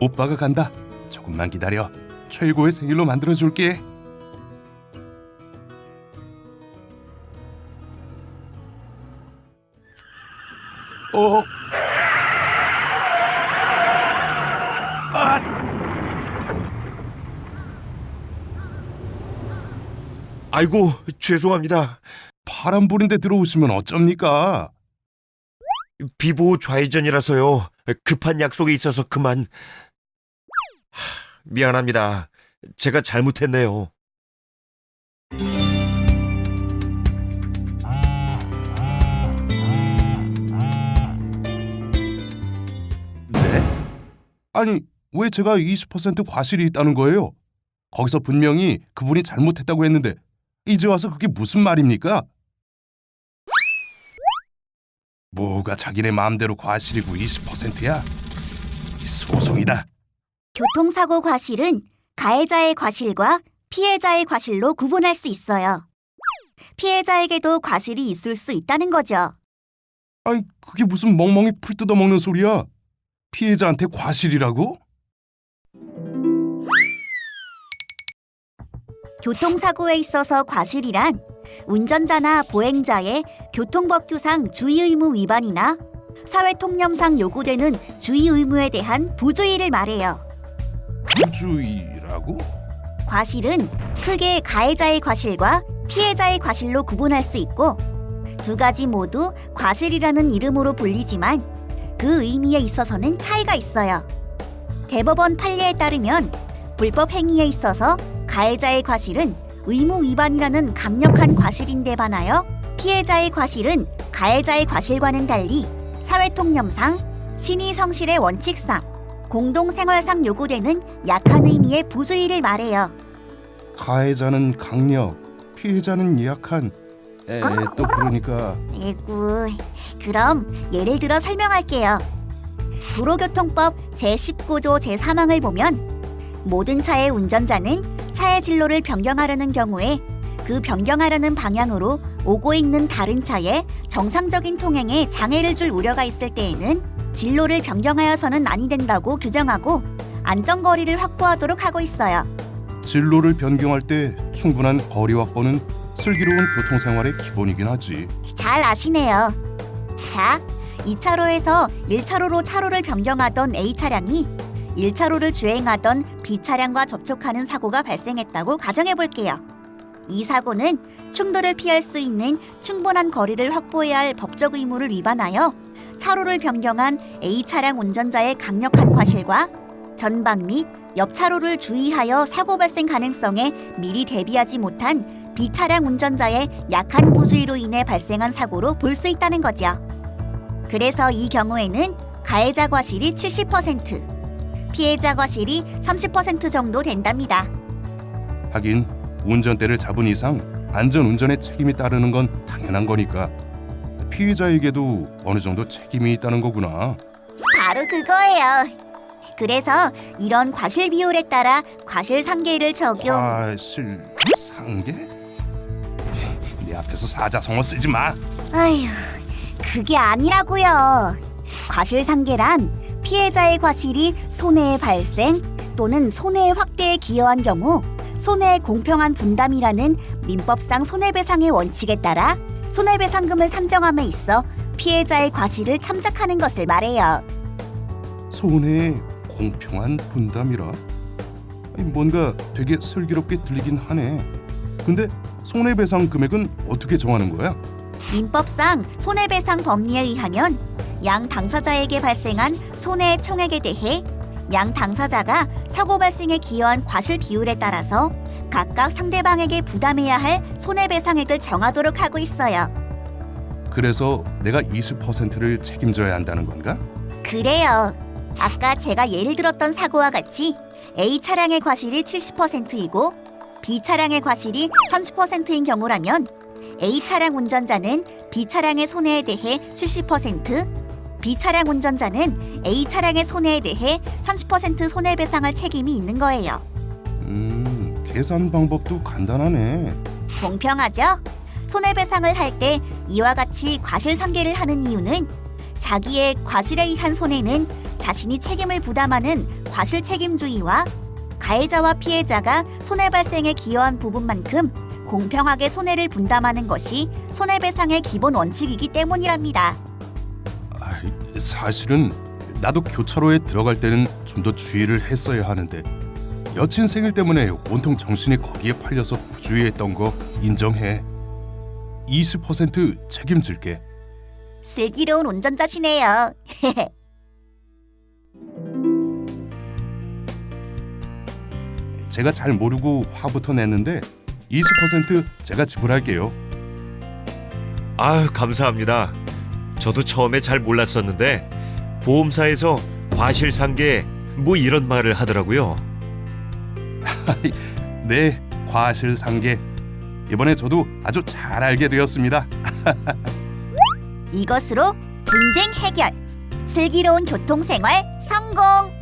오빠가 간다. 조금만 기다려. 최고의 생일로 만들어 줄게. 어. 아! 아이고, 죄송합니다. 바람 부는데 들어오시면 어쩝니까? 비보 좌회전이라서요. 급한 약속이 있어서 그만. 하, 미안합니다. 제가 잘못했네요. 네? 아니, 왜 제가 20% 과실이 있다는 거예요? 거기서 분명히 그분이 잘못했다고 했는데 이제 와서 그게 무슨 말입니까? 뭐가 자기네 마음대로 과실이고 20%야? 소송이다. 교통사고 과실은 가해자의 과실과 피해자의 과실로 구분할 수 있어요. 피해자에게도 과실이 있을 수 있다는 거죠. 아니, 그게 무슨 멍멍이 풀 뜯어먹는 소리야? 피해자한테 과실이라고? 교통사고에 있어서 과실이란 운전자나 보행자의 교통법규상 주의 의무 위반이나 사회통념상 요구되는 주의 의무에 대한 부주의를 말해요. 부주의라고? 과실은 크게 가해자의 과실과 피해자의 과실로 구분할 수 있고 두 가지 모두 과실이라는 이름으로 불리지만 그 의미에 있어서는 차이가 있어요. 대법원 판례에 따르면 불법 행위에 있어서 가해자의 과실은 의무 위반이라는 강력한 과실인데 반하여 피해자의 과실은 가해자의 과실과는 달리 사회통념상, 신의 성실의 원칙상, 공동생활상 요구되는 약한 의미의 부주의를 말해요. 가해자는 강력, 피해자는 약한. 에, 또 그러니까 에구, 그럼 예를 들어 설명할게요. 도로교통법 제19조 제3항을 보면 모든 차의 운전자는 차의 진로를 변경하려는 경우에 그 변경하려는 방향으로 오고 있는 다른 차에 정상적인 통행에 장애를 줄 우려가 있을 때에는 진로를 변경하여서는 아니 된다고 규정하고 안전거리를 확보하도록 하고 있어요. 진로를 변경할 때 충분한 거리 확보는 슬기로운 교통생활의 기본이긴 하지. 잘 아시네요. 자, 2차로에서 1차로로 차로를 변경하던 A 차량이 1차로를 주행하던 B 차량과 접촉하는 사고가 발생했다고 가정해 볼게요. 이 사고는 충돌을 피할 수 있는 충분한 거리를 확보해야 할 법적 의무를 위반하여 차로를 변경한 A 차량 운전자의 강력한 과실과 전방 및 옆 차로를 주의하여 사고 발생 가능성에 미리 대비하지 못한 B 차량 운전자의 약한 부주의로 인해 발생한 사고로 볼 수 있다는 거죠. 그래서 이 경우에는 가해자 과실이 70%, 피해자 과실이 30% 정도 된답니다. 하긴 운전대를 잡은 이상 안전 운전의 책임이 따르는 건 당연한 거니까 피해자에게도 어느 정도 책임이 있다는 거구나. 바로 그거예요. 그래서 이런 과실 비율에 따라 과실 상계를 적용. 과실 상계? 내 앞에서 사자성어 쓰지 마. 아휴, 그게 아니라고요. 과실 상계란 피해자의 과실이 손해의 발생 또는 손해의 확대에 기여한 경우 손해의 공평한 분담이라는 민법상 손해배상의 원칙에 따라 손해배상금을 산정함에 있어 피해자의 과실을 참작하는 것을 말해요. 손해의 공평한 분담이라. 아니, 뭔가 되게 슬기롭게 들리긴 하네. 근데 손해배상 금액은 어떻게 정하는 거야? 민법상 손해배상 법리에 의하면 양 당사자에게 발생한 손해의 총액에 대해 양 당사자가 사고 발생에 기여한 과실 비율에 따라서 각각 상대방에게 부담해야 할 손해배상액을 정하도록 하고 있어요. 그래서 내가 20%를 책임져야 한다는 건가? 그래요. 아까 제가 예를 들었던 사고와 같이 A 차량의 과실이 70%이고 B 차량의 과실이 30%인 경우라면 A 차량 운전자는 B 차량의 손해에 대해 70%, B 차량 운전자는 A 차량의 손해에 대해 30% 손해배상할 책임이 있는 거예요. 음, 계산 방법도 간단하네. 공평하죠? 손해배상을 할 때 이와 같이 과실상계를 하는 이유는 자기의 과실에 의한 손해는 자신이 책임을 부담하는 과실 책임주의와 가해자와 피해자가 손해 발생에 기여한 부분만큼 공평하게 손해를 분담하는 것이 손해배상의 기본 원칙이기 때문이랍니다. 아, 사실은 나도 교차로에 들어갈 때는 좀 더 주의를 했어야 하는데 여친 생일 때문에 온통 정신이 거기에 팔려서 부주의했던 거 인정해. 20% 책임질게. 슬기로운 운전자시네요. 제가 잘 모르고 화부터 냈는데 20% 제가 지불할게요. 아유, 감사합니다. 저도 처음에 잘 몰랐었는데 보험사에서 과실 상계 뭐 이런 말을 하더라고요. 네, 과실상계. 이번에 저도 아주 잘 알게 되었습니다. 이것으로 분쟁 해결. 슬기로운 교통생활 성공!